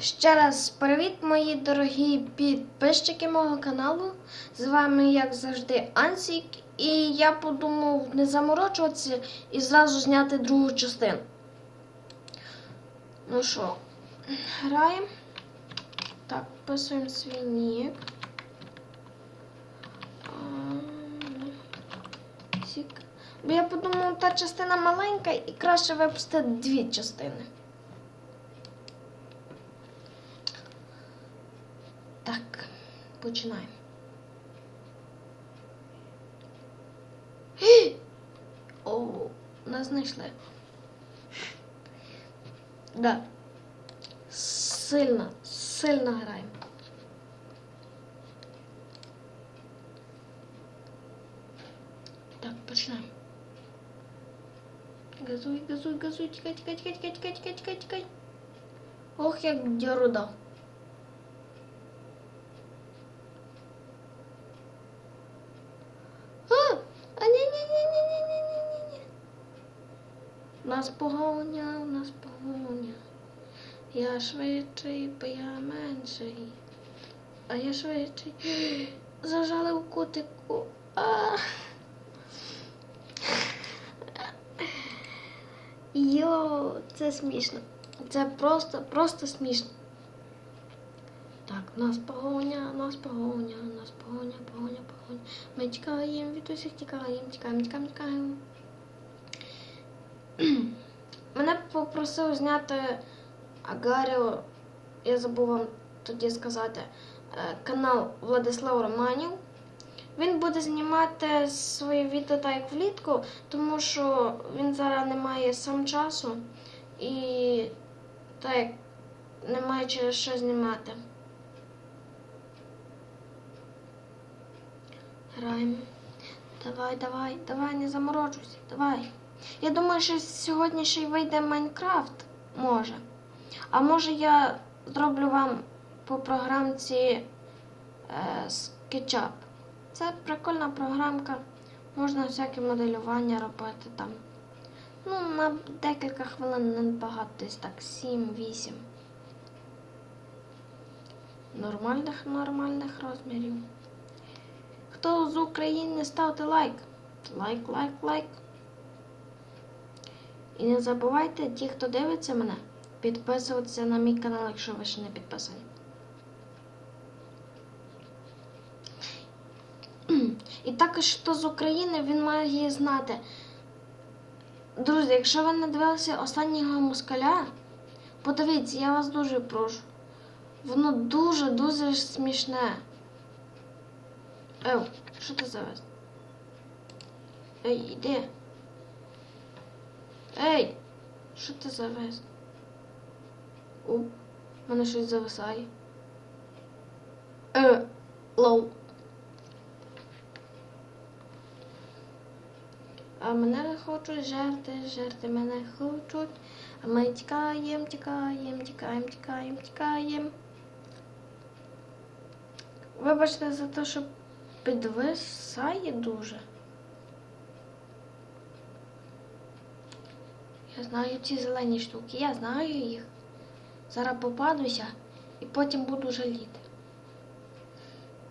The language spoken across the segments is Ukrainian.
Ще раз привіт, мої дорогі підписчики мого каналу. З вами, як завжди, Ансік. І я подумав не заморочуватися і зразу зняти другу частину. Ну що, граємо. Так, вписуємо свій нік. Бо я подумав, та частина маленька і краще випустити дві частини. Так, починаємо. О, нас знайшли. Да. Сильно, сильно граємо. Так, починаємо. Газуй, газуй, газуй, тікай, тікай, тікай, тікай, тікай, тікай, тікай. Ох, як діру дав. Нас погоня, у нас погоня. Я швидший, бо я менший. А я швидший. Зажали в кутику. А. Йо, це смішно. Це просто, просто смішно. Так, нас погоня, нас погоня, нас погоня, погоня, погоня. Ми тікаємо, від усіх тікаємо, тікаємо, тікаємо, тікаємо. Мене попросив зняти Агаріо, я забув вам тоді сказати, е, канал Владислав Романів. Він буде знімати свої відео так як влітку, тому що він зараз не має сам часу і так як немає через що знімати. Граємо. Давай, давай, давай, не заморочуйся, давай. Я думаю, що сьогодні ще й вийде Майнкрафт. Може. А може я зроблю вам по програмці е, SketchUp. Це прикольна програмка. Можна всяке моделювання робити там. Ну, на декілька хвилин не багато, десь так, 7-8. Нормальних, нормальних розмірів. Хто з України ставте лайк. Лайк, лайк, лайк. І не забувайте, ті, хто дивиться мене, підписуватися на мій канал, якщо ви ще не підписані. І також хто з України, він має її знати. Друзі, якщо ви не дивилися останнього москаля, подивіться, я вас дуже прошу. Воно дуже-дуже смішне. Ев, що ти завез? Ей, іди. Ей, що ти? О, в мене щось зависає. Е, лоу. А мене хочуть жерти, жерти мене хочуть. А ми тікаємо, тікаємо, тікаємо, тікаємо, тікаємо. Вибачте за те, що підвисає дуже. Я знаю ці зелені штуки, я знаю їх. Зараз попадуся і потім буду жаліти.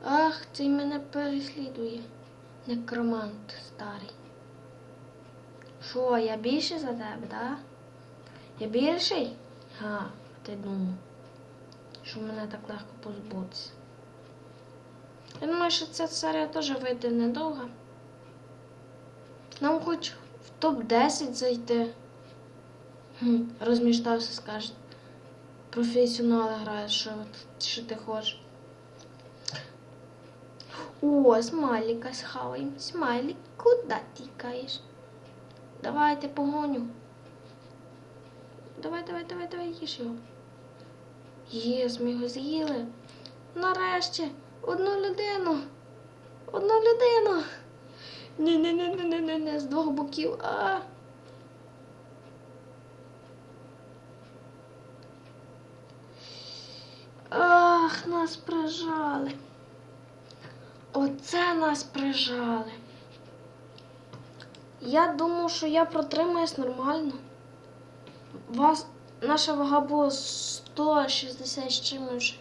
Ах, цей мене переслідує. Некромант старий. Що, я більший за тебе, да? Я більший? Га, ти думав, що мене так легко позбутися. Я думаю, що ця серія теж вийде недовго. Нам хоч в топ-10 зайти. Розміштався, скаже. Професіонали грають, що, що ти хочеш. О, смайліка схаваємо. Смайлік, куди тікаєш? Давайте погоню. Давай, давай, давай, давай, їж його. Єс, ми його з'їли. Нарешті, одну людину. Одну людину. ні ні ні ні ні ні ні з двох боків. А. Ах, нас прижали. Оце нас прижали. Я думав, що я протримаюсь нормально. Вас наша вага була 160 з чимось.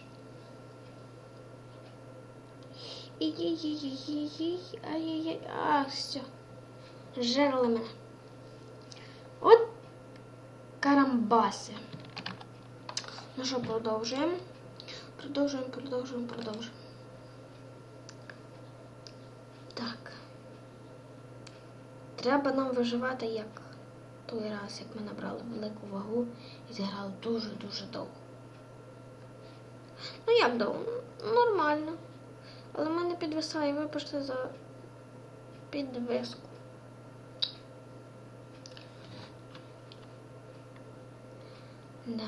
Ій-ій-ій-ій-ій-ій, Ай-яй-яй, ах, все. Жерли мене. От карамбаси. Ну що, продовжуємо. Продовжуємо, продовжуємо, продовжуємо. Так. Треба нам виживати як той раз, як ми набрали велику вагу і зіграли дуже-дуже довго. Ну як довго? Ну, Нормально. Але в мене підвисає, вибачте за підвиску. Да.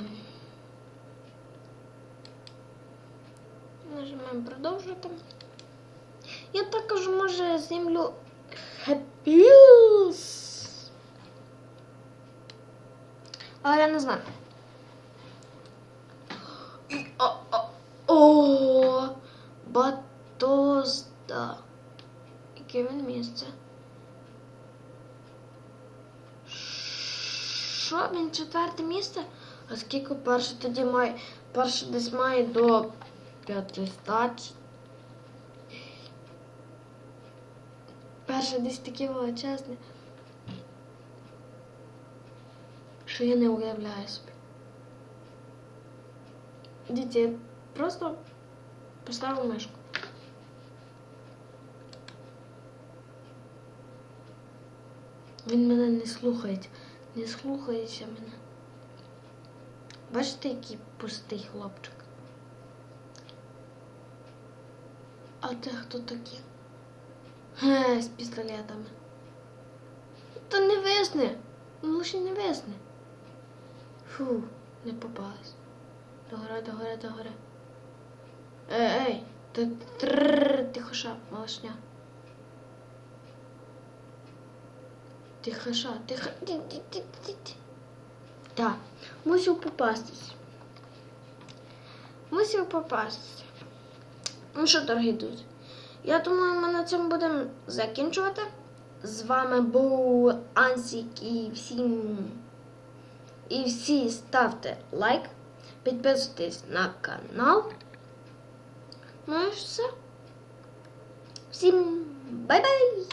Нажимаємо продовжувати. Я також може знімлю Хеппілс. Але я не знаю. О, о, о, Батозда. Яке він місце? Що, він четверте місце? А скільки перше тоді має? Перше десь має до 500. Перше десь таке величезне. Що я не уявляю собі. Діти, я просто поставив мишку. Він мене не слухає, не слухається мене. Бачите, який пустий хлопчик. А це хто такі? Ге, з пістолетами. Та не висне. Ну лише не висне. Фу, не попалась. Догора, догора, догора. Ей, ей, ти тихоша, малышня. Тихоша, тихо. Так, мусив попастись. Мусив попастись. Ну що, дорогі друзі, я думаю, ми на цьому будемо закінчувати. З вами був Ансік і всім. І всі ставте лайк, підписуйтесь на канал. Ну і все. Всім бай-бай!